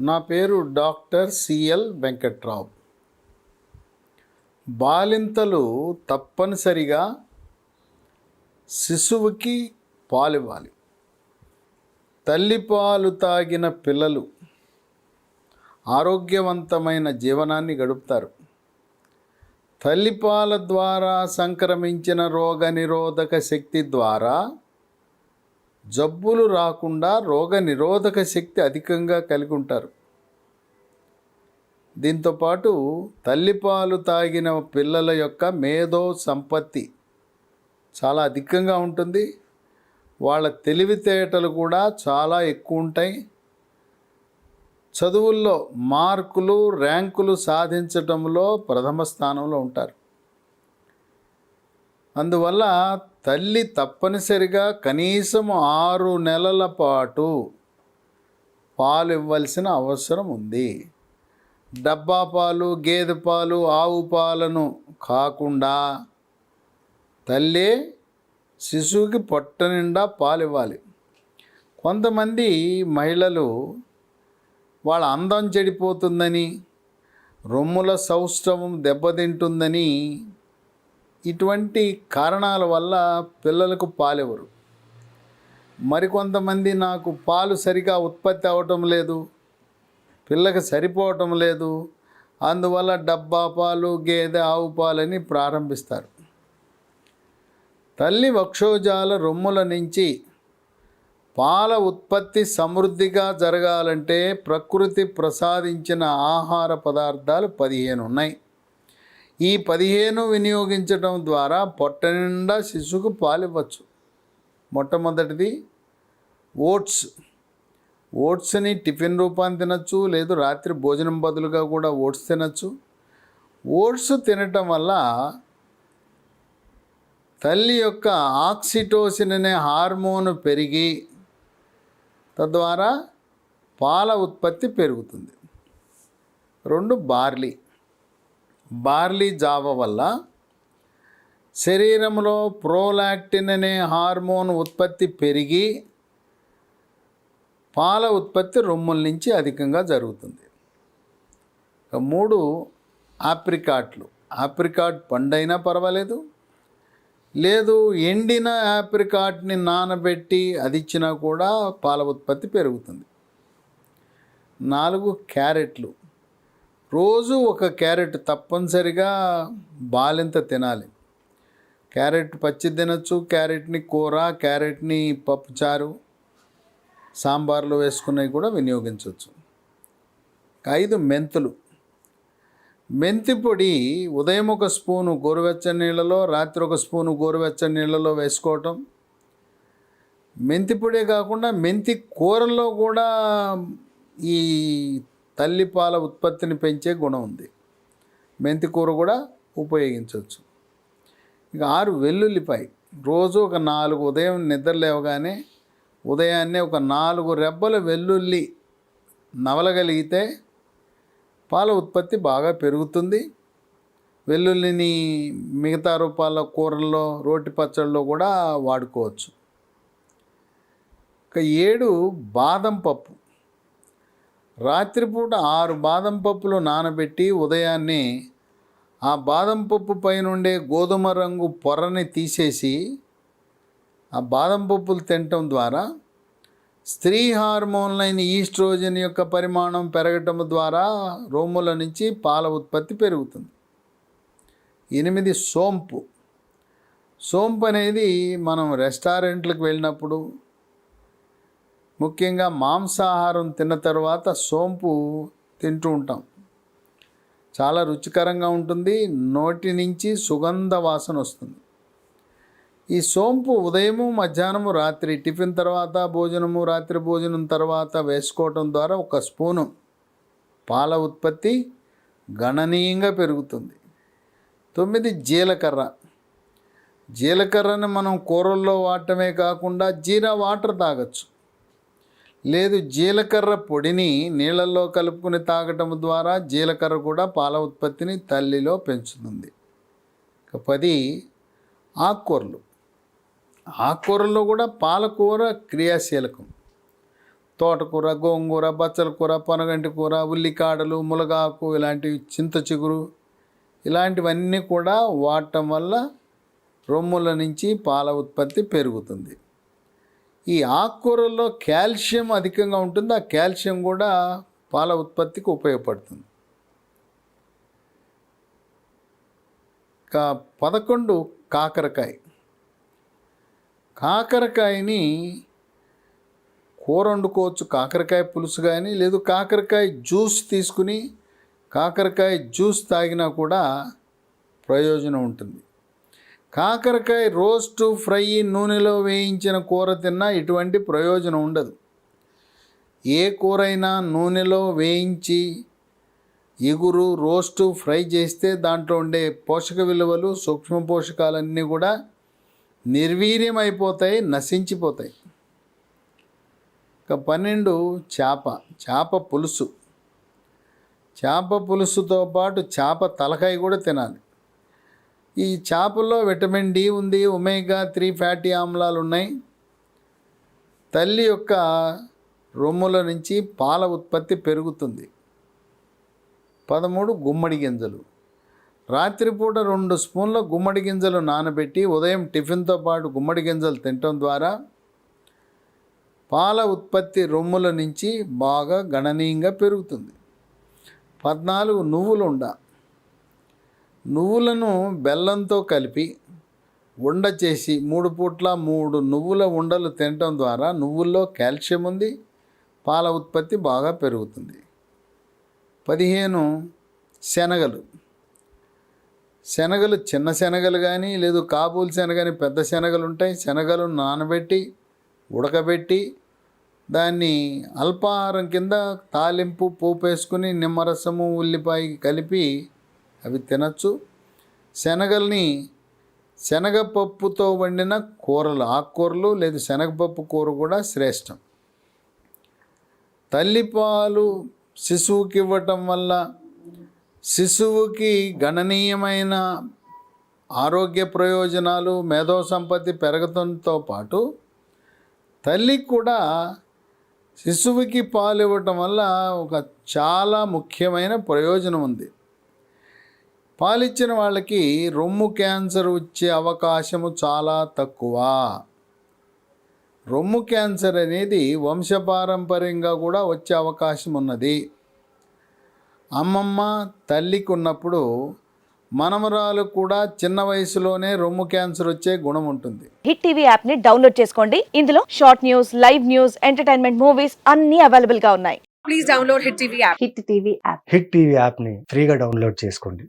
నా పేరు doctor CL Venkatrao. బాలింతలు తప్పనిసరిగా శిశువుకి పాలివ్వాలి. తల్లిపాలు తాగిన పిల్లలు ఆరోగ్యవంతమైన జీవనాన్ని గడుపుతారు. తల్లిపాల ద్వారా సంక్రమించిన రోగనిరోధక శక్తి ద్వారా జబ్బులు రాకుండా రోగ నిరోధక శక్తి అధికంగా కలిగి ఉంటారు దీంతోపాటు తల్లిపాలు తాగిన పిల్లల యొక్క మేధో సంపత్తి చాలా అధికంగా ఉంటుంది. వాళ్ళ తెలివితేటలు కూడా చాలా ఎక్కువ ఉంటాయి. చదువుల్లో మార్కులు ర్యాంకులు సాధించటంలో ప్రథమ స్థానంలో ఉంటారు. అందువల్ల తల్లి తప్పనిసరిగా కనీసం ఆరు నెలల పాటు పాలు ఇవ్వాల్సిన అవసరం ఉంది. డబ్బా పాలు గేదె పాలు ఆవు పాలను కాకుండా తల్లి శిశువుకి పొట్ట నిండా పాలు ఇవ్వాలి కొంతమంది మహిళలు వాళ్ళ అందం చెడిపోతుందని రొమ్ముల సౌష్టవం దెబ్బతింటుందని ఇటువంటి కారణాల వల్ల పిల్లలకు పాలెవరు? మరికొంతమంది నాకు పాలు సరిగా ఉత్పత్తి అవటం లేదు పిల్లకి సరిపోవటం లేదు అందువల్ల డబ్బా పాలు గేదె ఆవు పాలని ప్రారంభిస్తారు. తల్లి వక్షోజాల రొమ్ముల నుంచి పాల ఉత్పత్తి సమృద్ధిగా జరగాలంటే ప్రకృతి ప్రసాదించిన ఆహార పదార్థాలు పదిహేను ఉన్నాయి ఈ పదిహేను వినియోగించడం ద్వారా పొట్ట నిండా శిశువుకు పాలివ్వచ్చు. మొట్టమొదటిది ఓట్స్. ఓట్స్ని టిఫిన్ రూపాన్ని తినచ్చు లేదు రాత్రి భోజనం బదులుగా కూడా ఓట్స్ తినచ్చు. ఓట్స్ తినటం వల్ల తల్లి యొక్క ఆక్సిటోసిన్ అనే హార్మోన్ పెరిగి తద్వారా పాల ఉత్పత్తి పెరుగుతుంది. రెండు బార్లీ. బార్లీ జావ వల్ల శరీరంలో ప్రోలాక్టిన్ అనే హార్మోన్ ఉత్పత్తి పెరిగి పాల ఉత్పత్తి రొమ్ముల నుంచి అధికంగా జరుగుతుంది. మూడు ఆప్రికాట్లు. ఆప్రికాట్ పండైనా పర్వాలేదు. లేదు ఎండిన ఆప్రికాట్ని నానబెట్టి అది ఇచ్చినా కూడా పాల ఉత్పత్తి పెరుగుతుంది. నాలుగు క్యారెట్లు. రోజు ఒక క్యారెట్ తప్పనిసరిగా బాలింత తినాలి. క్యారెట్ పచ్చి తినచ్చు క్యారెట్ని కూర క్యారెట్ని పప్పుచారు సాంబార్లో వేసుకున్నవి కూడా వినియోగించవచ్చు ఐదు మెంతులు. మెంతి పొడి ఉదయం ఒక స్పూను గోరువెచ్చని నీళ్ళలో రాత్రి ఒక స్పూను గోరువెచ్చని నీళ్ళలో వేసుకోవటం. మెంతి పొడే కాకుండా మెంతి కూరల్లో కూడా ఈ తల్లిపాల ఉత్పత్తిని పెంచే గుణం ఉంది. మెంతి కూర కూడా ఉపయోగించవచ్చు. ఇక ఆరు వెల్లుల్లిపాయ. రోజు ఒక నాలుగు ఉదయం నిద్ర లేవగానే ఉదయాన్నే ఒక నాలుగు రెబ్బల వెల్లుల్లి నవలగలిగితే పాల ఉత్పత్తి బాగా పెరుగుతుంది. వెల్లుల్లిని మిగతా రూపాల కూరల్లో రోటి పచ్చళ్ళలో కూడా వాడుకోవచ్చు. ఇక ఏడు బాదం పప్పు. రాత్రిపూట ఆరు బాదం పప్పులు నానబెట్టి ఉదయాన్నే ఆ బాదం పప్పు పైనుండే గోధుమ రంగు పొరని తీసేసి ఆ బాదం పప్పులు తినటం ద్వారా స్త్రీ హార్మోన్లైన ఈస్ట్రోజన్ యొక్క పరిమాణం పెరగటం ద్వారా రోముల నుంచి పాల ఉత్పత్తి పెరుగుతుంది. ఎనిమిది సోంపు. సోంపు అనేది మనం రెస్టారెంట్లకు వెళ్ళినప్పుడు ముఖ్యంగా మాంసాహారం తిన్న తర్వాత సోంపు తింటూ ఉంటాం. చాలా రుచికరంగా ఉంటుంది నోటి నుంచి సుగంధ వాసన వస్తుంది. ఈ సోంపు ఉదయము మధ్యాహ్నము రాత్రి టిఫిన్ తర్వాత భోజనము రాత్రి భోజనం తర్వాత వేసుకోవటం ద్వారా ఒక స్పూను పాల ఉత్పత్తి గణనీయంగా పెరుగుతుంది. తొమ్మిది జీలకర్ర. జీలకర్రని మనం కూరల్లో వాడటమే కాకుండా జీరా వాటర్ తాగొచ్చు. లేదు జీలకర్ర పొడిని నీళ్ళల్లో కలుపుకుని తాగటం ద్వారా జీలకర్ర కూడా పాల ఉత్పత్తిని తల్లిలో పెంచుతుంది. పది ఆకుకూరలు. ఆకుకూరల్లో కూడా పాలకూర క్రియాశీలకం. తోటకూర గోంగూర బచ్చల కూర పొనగంటి కూర ఉల్లికాడలు ములగాకు ఇలాంటివి చింత చిగురు ఇలాంటివన్నీ కూడా వాడటం వల్ల రొమ్ముల నుంచి పాల ఉత్పత్తి పెరుగుతుంది. ఈ ఆకుకూరల్లో కాల్షియం అధికంగా ఉంటుంది. ఆ కాల్షియం కూడా పాల ఉత్పత్తికి ఉపయోగపడుతుంది. కా పదకొండు కాకరకాయ. కాకరకాయని కూర వండుకోవచ్చు. కాకరకాయ పులుసు కానీ లేదు కాకరకాయ జ్యూస్ తీసుకుని కాకరకాయ జ్యూస్ తాగినా కూడా ప్రయోజనం ఉంటుంది. కాకరకాయ రోస్టు ఫ్రై నూనెలో వేయించిన కూర తిన్నా ఎటువంటి ప్రయోజనం ఉండదు. ఏ కూరైనా నూనెలో వేయించి ఇగురు రోస్టు ఫ్రై చేస్తే దాంట్లో ఉండే పోషక విలువలు సూక్ష్మ పోషకాలన్నీ కూడా నిర్వీర్యం అయిపోతాయి నశించిపోతాయి. ఇక పన్నెండు చేప చేప పులుసు. చేప పులుసుతో పాటు చేప తలకాయ కూడా తినాలి. ఈ చేపల్లో విటమిన్ డి ఉంది ఒమేగా త్రీ ఫ్యాటీ ఆమ్లాలు ఉన్నాయి. తల్లి యొక్క రొమ్ముల నుంచి పాల ఉత్పత్తి పెరుగుతుంది. పదమూడు గుమ్మడి గింజలు. రాత్రిపూట రెండు స్పూన్ల గుమ్మడి గింజలు నానబెట్టి ఉదయం టిఫిన్తో పాటు గుమ్మడి గింజలు తినటం ద్వారా పాల ఉత్పత్తి రొమ్ముల నుంచి బాగా గణనీయంగా పెరుగుతుంది. పద్నాలుగు నువ్వులు ఉండ నువ్వులను బెల్లంతో కలిపి ఉండ చేసి మూడు పూట్ల మూడు నువ్వుల ఉండలు తినటం ద్వారా నువ్వుల్లో కాల్షియం ఉంది పాల ఉత్పత్తి బాగా పెరుగుతుంది. పదిహేను శనగలు. శనగలు చిన్న శనగలు కానీ లేదు కాబూల్ శనగని పెద్ద శనగలు ఉంటాయి. శనగలు నానబెట్టి ఉడకబెట్టి దాన్ని అల్పాహారం కింద తాలింపు పోపు వేసుకుని నిమ్మరసము ఉల్లిపాయ కలిపి అవి తినచ్చు. శనగల్ని శనగపప్పుతో వండిన కూరలు ఆకుకూరలు లేదు శనగపప్పు కూర కూడా శ్రేష్టం. తల్లిపాలు శిశువుకి ఇవ్వటం వల్ల శిశువుకి గణనీయమైన ఆరోగ్య ప్రయోజనాలు మేధో సంపత్తి పెరగడంతో పాటు తల్లికి కూడా శిశువుకి పాలు ఇవ్వటం వల్ల ఒక చాలా ముఖ్యమైన ప్రయోజనం ఉంది. పాలిచ్చిన వాళ్ళకి రొమ్ము క్యాన్సర్ వచ్చే అవకాశము చాలా తక్కువ. రొమ్ము క్యాన్సర్ అనేది వంశపారంపర్యంగా కూడా వచ్చే అవకాశం ఉన్నది అమ్మమ్మ తల్లికి ఉన్నప్పుడు మనమరాలు కూడా చిన్న వయసులోనే రొమ్ము క్యాన్సర్ వచ్చే గుణం ఉంటుంది. హిట్ టీవీ యాప్ని డౌన్లోడ్ చేసుకోండి. ఇందులో short news live news entertainment movies అన్ని అవైలబుల్గా ఉన్నాయి. Please download Hit TV app. Hit TV app Hit TV యాప్ని ఫ్రీగా డౌన్లోడ్ చేసుకోండి.